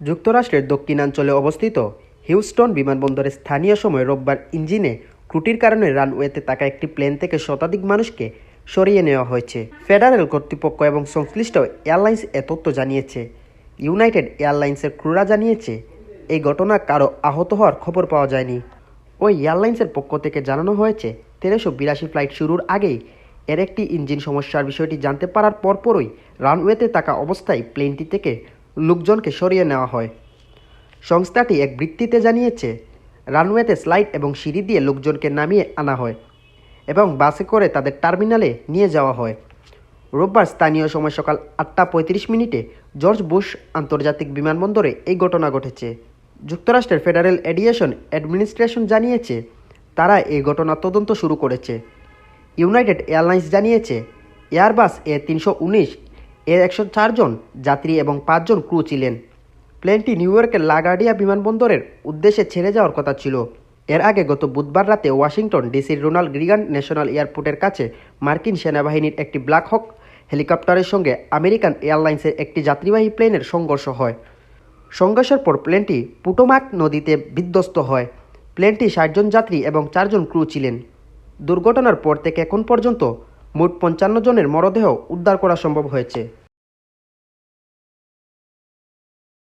যুক্তরাষ্ট্রের দক্ষিণাঞ্চলে অবস্থিত হিউস্টন বিমানবন্দরে স্থানীয় সময় রোববার ইঞ্জিনে ত্রুটির কারণে রানওয়েতে থাকা একটি প্লেন থেকে শতাধিক মানুষকে সরিয়ে নেওয়া হয়েছে। ফেডারেল কর্তৃপক্ষ এবং সংশ্লিষ্ট এয়ারলাইন্স এ তথ্য জানিয়েছে। ইউনাইটেড এয়ারলাইন্সের ক্রুরা জানিয়েছে, এই ঘটনা কারও আহত হওয়ার খবর পাওয়া যায়নি। ওই এয়ারলাইন্সের পক্ষ থেকে জানানো হয়েছে, তেরোশো বিরাশি ফ্লাইট শুরুর আগেই এর একটি ইঞ্জিন সমস্যার বিষয়টি জানতে পারার পরপরই রানওয়েতে থাকা অবস্থায় প্লেনটি থেকে লোকজনকে সরিয়ে নেওয়া হয়। সংস্থাটি এক বৃত্তিতে জানিয়েছে, রানওয়েতে স্লাইড এবং সিঁড়ি দিয়ে লোকজনকে নামিয়ে আনা হয় এবং বাসে করে তাদের টার্মিনালে নিয়ে যাওয়া হয়। রোববার স্থানীয় সময় সকাল আটটা পঁয়ত্রিশ মিনিটে জর্জ বুশ আন্তর্জাতিক বিমানবন্দরে এই ঘটনা ঘটেছে। যুক্তরাষ্ট্রের ফেডারেল এডিয়েশন অ্যাডমিনিস্ট্রেশন জানিয়েছে, তারা এই ঘটনা তদন্ত শুরু করেছে। ইউনাইটেড এয়ারলাইন্স জানিয়েছে, এয়ারবাস এ তিনশো উনিশ এর একশো চারজন যাত্রী এবং পাঁচজন ক্রু ছিলেন। প্লেনটি নিউ ইয়র্কের লাগার্ডিয়া বিমানবন্দরের উদ্দেশ্যে ছেড়ে যাওয়ার কথা ছিল। এর আগে গত বুধবার রাতে ওয়াশিংটন ডিসির রোনাল্ড গ্রিগান ন্যাশনাল এয়ারপোর্টের কাছে মার্কিন সেনাবাহিনীর একটি ব্ল্যাক হক হেলিকপ্টারের সঙ্গে আমেরিকান এয়ারলাইন্সের একটি যাত্রীবাহী প্লেনের সংঘর্ষ হয়। সংঘর্ষের পর প্লেনটি পুটোমাক নদীতে বিধ্বস্ত হয়। প্লেনটি ষাটজন যাত্রী এবং চারজন ক্রু ছিলেন। দুর্ঘটনার পর থেকে এখন পর্যন্ত মোট পঞ্চান্ন জনের মরদেহ উদ্ধার করা সম্ভব হয়েছে।